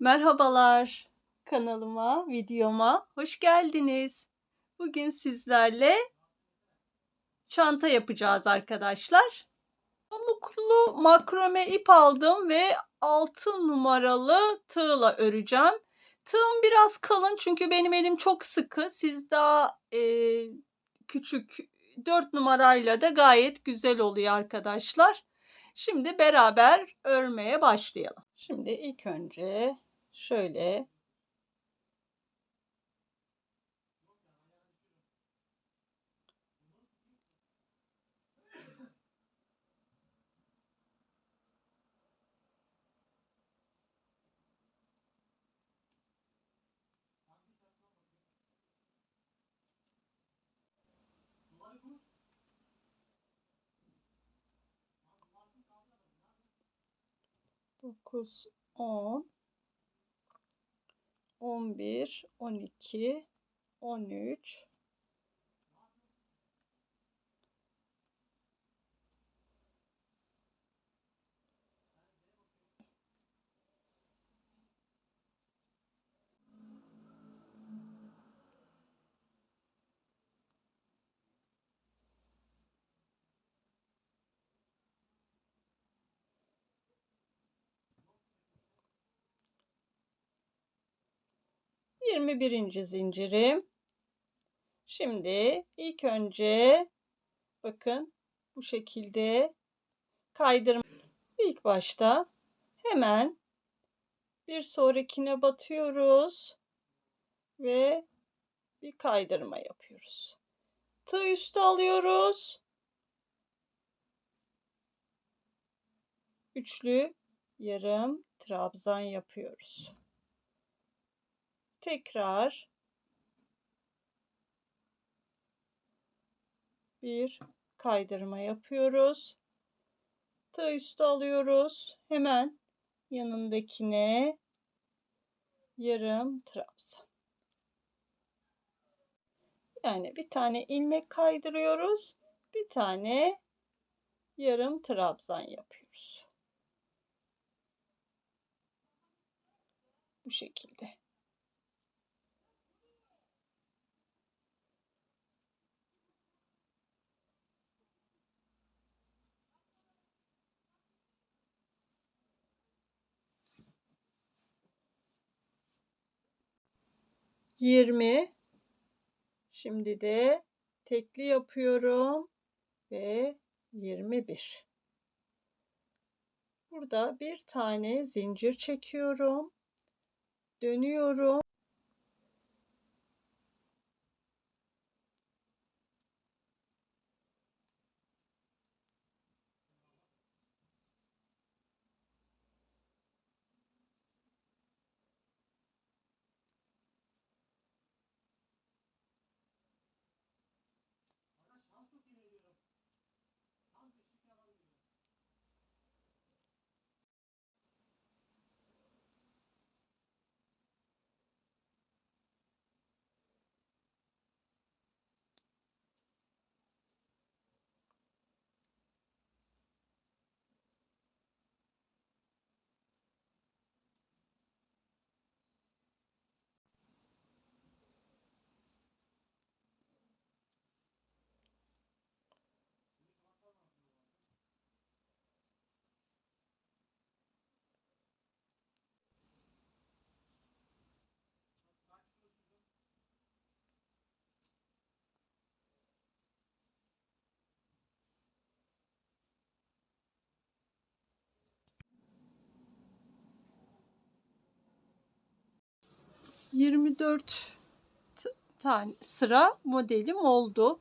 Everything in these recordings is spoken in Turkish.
Merhabalar kanalıma, videoma hoş geldiniz. Bugün sizlerle çanta yapacağız arkadaşlar. Pamuklu makrome ip aldım ve 6 numaralı tığla öreceğim. Tığım biraz kalın çünkü benim elim çok sıkı. Siz daha e, küçük 4 numarayla da gayet güzel oluyor arkadaşlar. Şimdi beraber örmeye başlayalım. Şimdi ilk önce şöyle. Dokuz, on, on bir, on iki, on üç, yirmi birinci zincirim. Şimdi ilk önce bakın bu şekilde kaydırma. İlk başta hemen bir sonrakine batıyoruz ve bir kaydırma yapıyoruz. Tığ üstü alıyoruz. Üçlü yarım trabzan yapıyoruz. Tekrar bir kaydırma yapıyoruz. Tığ üstü alıyoruz. Hemen yanındakine yarım trabzan. Yani bir tane ilmek kaydırıyoruz. Bir tane yarım trabzan yapıyoruz. Bu şekilde. Yirmi. Şimdi de tekli yapıyorum ve 21. Burada bir tane zincir çekiyorum. Dönüyorum. Yirmi dört tane sıra modelim oldu.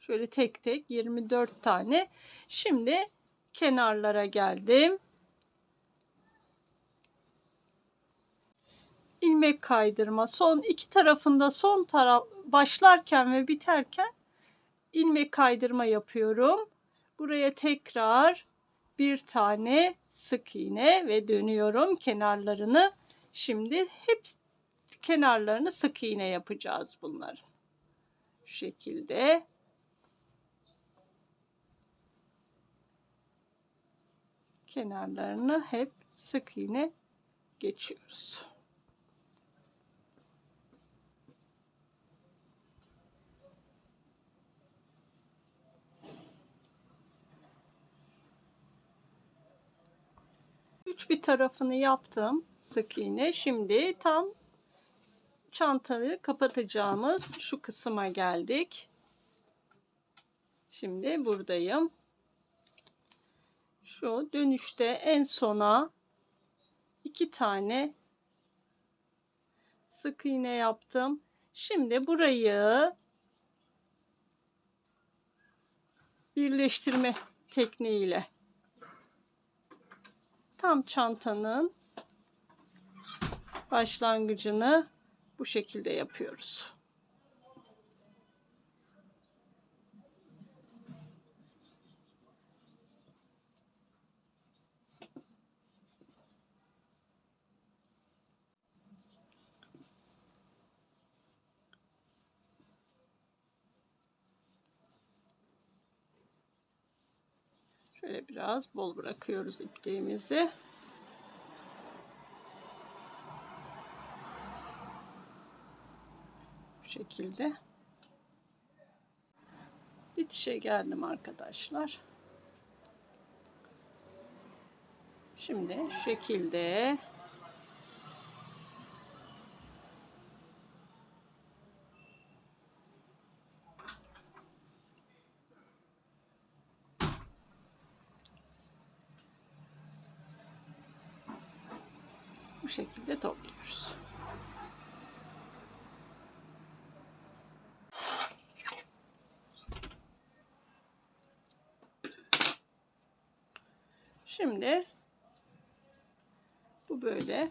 Şöyle tek tek 24 tane. Şimdi kenarlara geldim. ilmek kaydırma. Son iki tarafında son taraf başlarken ve biterken ilmek kaydırma yapıyorum. Buraya tekrar bir tane sık iğne ve dönüyorum kenarlarını. Şimdi hep kenarlarını sık iğne yapacağız bunların. Şu şekilde. Kenarlarını hep sık iğne geçiyoruz. Üç bir tarafını yaptım sık iğne. Şimdi tam çantayı kapatacağımız şu kısma geldik. Şimdi buradayım. Şu dönüşte en sona iki tane sık iğne yaptım. Şimdi burayı birleştirme tekniğiyle tam çantanın başlangıcını bu şekilde yapıyoruz. Şöyle biraz bol bırakıyoruz ipliğimizi. Şekilde. Bitişe geldim arkadaşlar. Şimdi şekilde bu şekilde topluyoruz. Şimdi bu böyle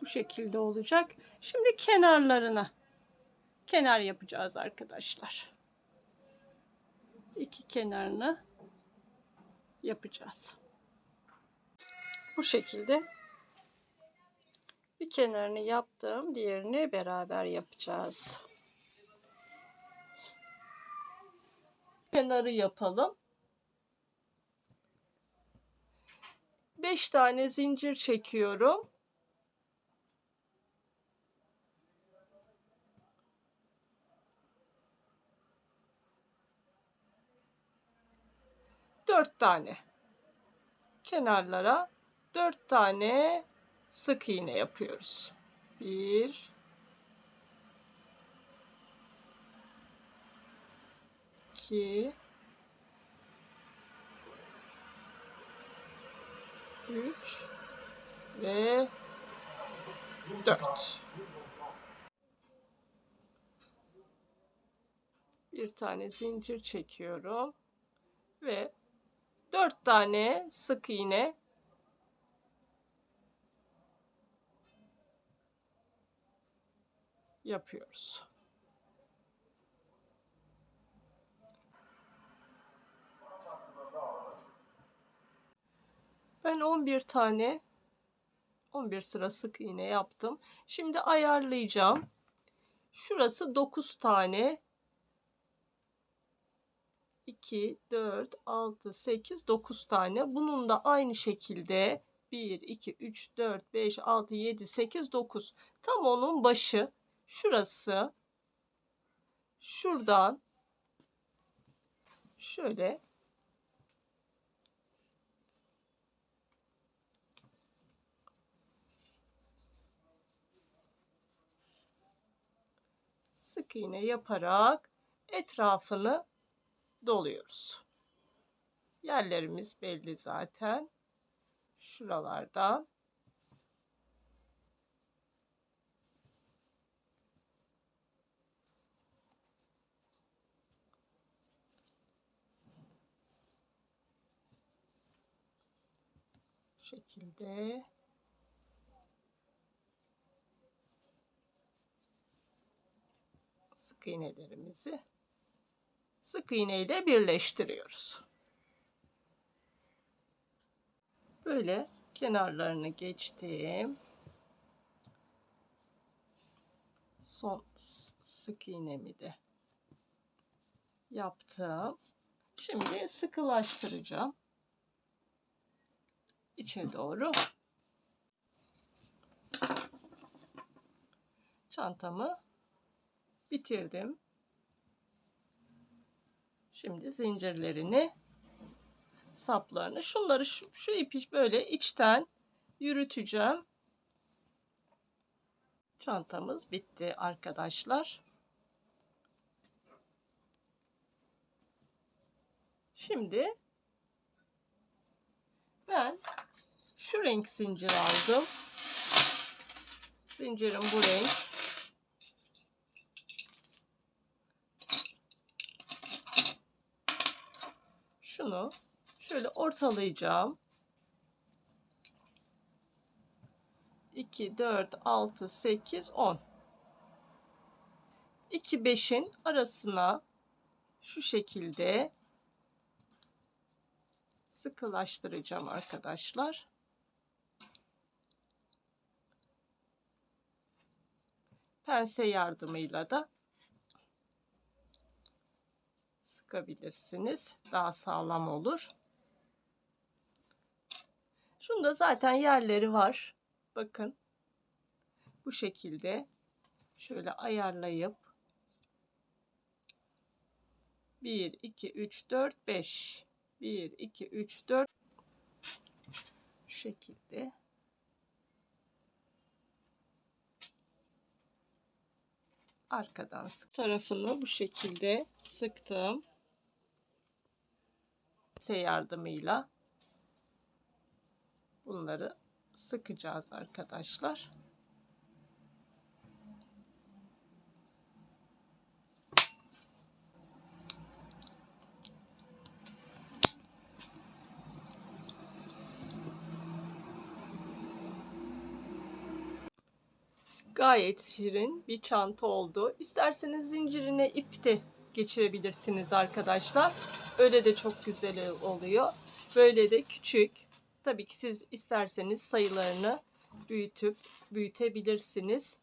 bu şekilde olacak. Şimdi kenarlarına kenar yapacağız arkadaşlar. İki kenarını yapacağız. Bu şekilde bir kenarını yaptım. Diğerini beraber yapacağız. Kenarı yapalım. 5 tane zincir çekiyorum. Dört tane kenarlara dört tane sık iğne yapıyoruz. Bir, iki, üç ve dört. Bir tane zincir çekiyorum ve dört tane sık iğne yapıyoruz. Ben 11 tane 11 sıra sık iğne yaptım. Şimdi ayarlayacağım. Şurası 9 tane 2 4 6 8 9 tane. Bunun da aynı şekilde 1 2 3 4 5 6 7 8 9. Tam onun başı şurası şuradan şöyle sık iğne yaparak etrafını doluyoruz. Yerlerimiz belli zaten. Şuralardan şekilde sık iğnelerimizi sık iğne ile birleştiriyoruz. Böyle kenarlarını geçtim. Son sık iğnemi de yaptım. Şimdi sıkılaştıracağım. içe doğru. Çantamı bitirdim. Şimdi zincirlerini saplarını şunları şu, şu ipi böyle içten yürüteceğim. Çantamız bitti arkadaşlar. Şimdi ben şu renk zincir aldım. Zincirim bu renk. Şunu şöyle ortalayacağım. 2, 4, 6, 8, 10. 2, 5'in arasına şu şekilde sıkılaştıracağım arkadaşlar. Pense yardımıyla da sıkabilirsiniz. Daha sağlam olur. Şunda zaten yerleri var. Bakın. Bu şekilde şöyle ayarlayıp 1 2 3 4 5 1 2 3 4 şu şekilde arkadan tarafını bu şekilde sıktım. Se yardımıyla bunları sıkacağız arkadaşlar. Gayet şirin bir çanta oldu. İsterseniz zincirine ip de geçirebilirsiniz arkadaşlar. Öyle de çok güzel oluyor. Böyle de küçük. Tabii ki siz isterseniz sayılarını büyütüp büyütebilirsiniz.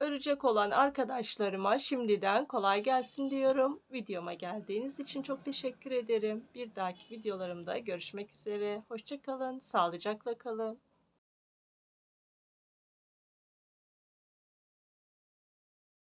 Örecek olan arkadaşlarıma şimdiden kolay gelsin diyorum. Videoma geldiğiniz için çok teşekkür ederim. Bir dahaki videolarımda görüşmek üzere. Hoşçakalın, sağlıcakla kalın.